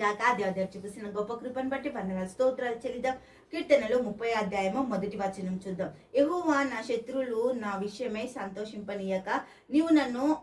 చూపిస్తున్న గొప్ప కృపను బట్టి వందనాలు స్తోత్రాలు చెల్లిద్దాం. కీర్తనలు ముప్పై అధ్యాయము మొదటి వచనం చూద్దాం. ఎహోవా నా శత్రువులు నా విషయమై సంతోషింపనీయక నీవు నన్ను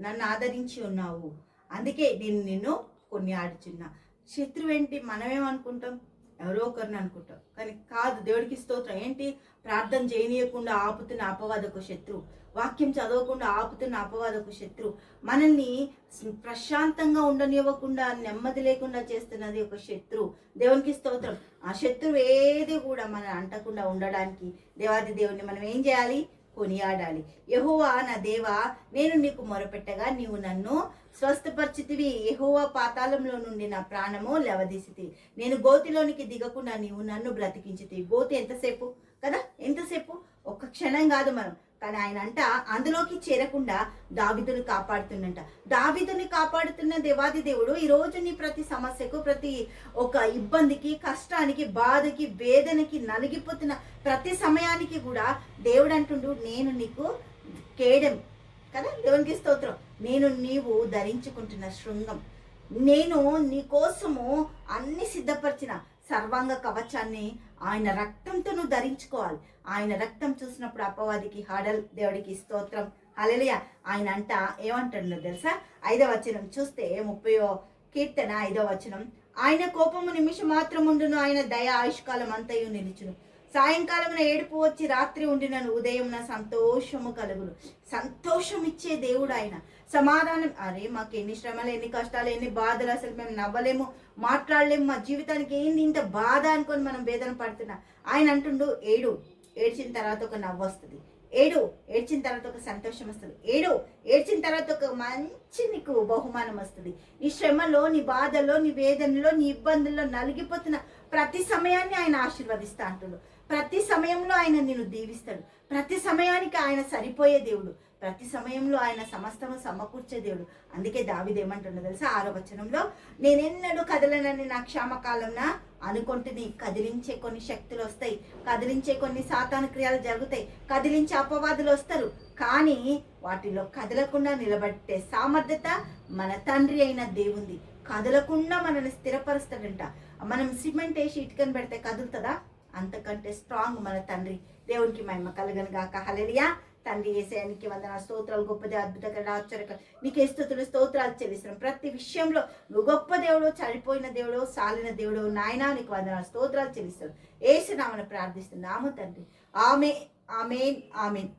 నన్ను ఆదరించి ఉన్నావు. అందుకే నేను నిన్ను కొన్ని ఆడుచున్నా శత్రువు ఏంటి మనమేమనుకుంటాం? ఎవరో ఒకరిని అనుకుంటావు కానీ కాదు దేవుడికి స్తోత్రం. ఏంటి? ప్రార్థన చేయనీయకుండా ఆపుతున్న అపవాదకు శత్రువు. వాక్యం చదవకుండా ఆపుతున్న అపవాదకు శత్రువు. మనల్ని ప్రశాంతంగా ఉండనివ్వకుండా నెమ్మది లేకుండా చేస్తున్నది ఒక శత్రు దేవునికి స్తోత్రం. ఆ శత్రువు ఏది కూడా మనం అంటకుండా ఉండడానికి దేవాది దేవుని మనం ఏం చేయాలి? కొనియాడాలి. యహోవా నా దేవా నేను నీకు మొరపెట్టగా నీవు నన్ను స్వస్థపరిచితివి. యహోవా పాతాళంలో నుండి నా ప్రాణము లెవదీసితివి నేను గోతిలోనికి దిగకుండా నీవు నన్ను బ్రతికించితివి. గోతి ఎంతసేపు? కదా ఎంతసేపు? ఒక్క క్షణం కాదు మనం. కానీ ఆయన అంట అందులోకి చేరకుండా దావిదుని కాపాడుతుందంట దావిదుని కాపాడుతున్న దేవాది దేవుడు ఈ రోజు నీ ప్రతి సమస్యకు ప్రతి ఒక ఇబ్బందికి కష్టానికి బాధకి వేదనకి నలిగిపోతున్న ప్రతి సమయానికి కూడా దేవుడు అంటుండు నేను నీకు కేడం కదా? దేవునికి స్తోత్రం. నేను నీవు ధరించుకుంటున్న శృంగం. నేను నీ కోసము అన్ని సిద్ధపరిచిన సర్వాంగ కవచాన్ని ఆయన రక్తంతో నువ్వు ధరించుకోవాలి. ఆయన రక్తం చూసినప్పుడు అపవాదికి హడల్ దేవుడికి స్తోత్రం. అలలియ ఆయన అంట ఏమంటున్నారు తెలుసా? ఐదవ వచనం చూస్తే ముప్పయో కీర్తన ఐదవ వచనం. ఆయన కోపము నిమిషం మాత్రం ఉండును ఆయన దయ ఆయుష్కాలం అంతయు నిలుచును. సాయంకాలమున ఏడుపు వచ్చి రాత్రి ఉండినను నా సంతోషము కలుగును. సంతోషం ఇచ్చే దేవుడు ఆయన సమాధానం అరే మాకు ఎన్ని శ్రమలు ఎన్ని కష్టాలు ఎన్ని బాధలు అసలు మేము నవ్వలేము మాట్లాడలేము మా జీవితానికి ఏంది ఇంత బాధ అనుకొని మనం వేదన పడుతున్నా. ఆయన అంటుండు ఏడు ఏడ్చిన తర్వాత ఒక నవ్వు వస్తుంది ఏడు ఏడ్చిన తర్వాత ఒక సంతోషం వస్తుంది. ఏడు ఏడ్చిన తర్వాత ఒక మంచి నీకు బహుమానం వస్తుంది. నీ శ్రమలో నీ బాధలో నీ వేదనలో నీ ఇబ్బందుల్లో నలిగిపోతున్న ప్రతి సమయాన్ని ఆయన ఆశీర్వదిస్తా అంటున్నాడు. ప్రతి సమయంలో ఆయన నిన్ను దీవిస్తాడు. ప్రతి సమయానికి ఆయన సరిపోయే దేవుడు. ప్రతి సమయంలో ఆయన సమస్తము సమకూర్చే దేవుడు. అందుకే దావిదేమంటుండో తెలుసా? ఆరో వచనంలో నేనెన్నడూ కదలనని నా క్షామకాలంన అనుకుంటుంది కదిలించే కొన్ని శక్తులు వస్తాయి. కదిలించే కొన్ని సాతాను క్రియలు జరుగుతాయి. కదిలించే అపవాదులు వస్తారు. కానీ వాటిలో కదలకుండా నిలబెట్టే సామర్థ్యత మన తండ్రి అయిన దేవుంది. కదలకుండా మనల్ని స్థిరపరుస్తాడంట. మనం సిమెంట్ వేసి ఇటుకని పెడితే కదులుతుందా? అంతకంటే స్ట్రాంగ్ మన తండ్రి. దేవునికి మహిమ కలగను గాక హలెలియా తండ్రి ఏసయానికి వందన స్తోత్రాలు గొప్పదే అద్భుతకర ఆశ్చర్యక నీకే స్థుతులు స్తోత్రాలు చెల్లిస్తున్నాం. ప్రతి విషయంలో నువ్వు గొప్ప దేవుడు చనిపోయిన దేవుడు సాలిన దేవుడు నాయన నీకు వందన స్తోత్రాలు చెల్లిస్తున్నాం. ఏసునామను ప్రార్థిస్తున్నాము తండ్రి. ఆమె ఆమెన్ ఆమెన్.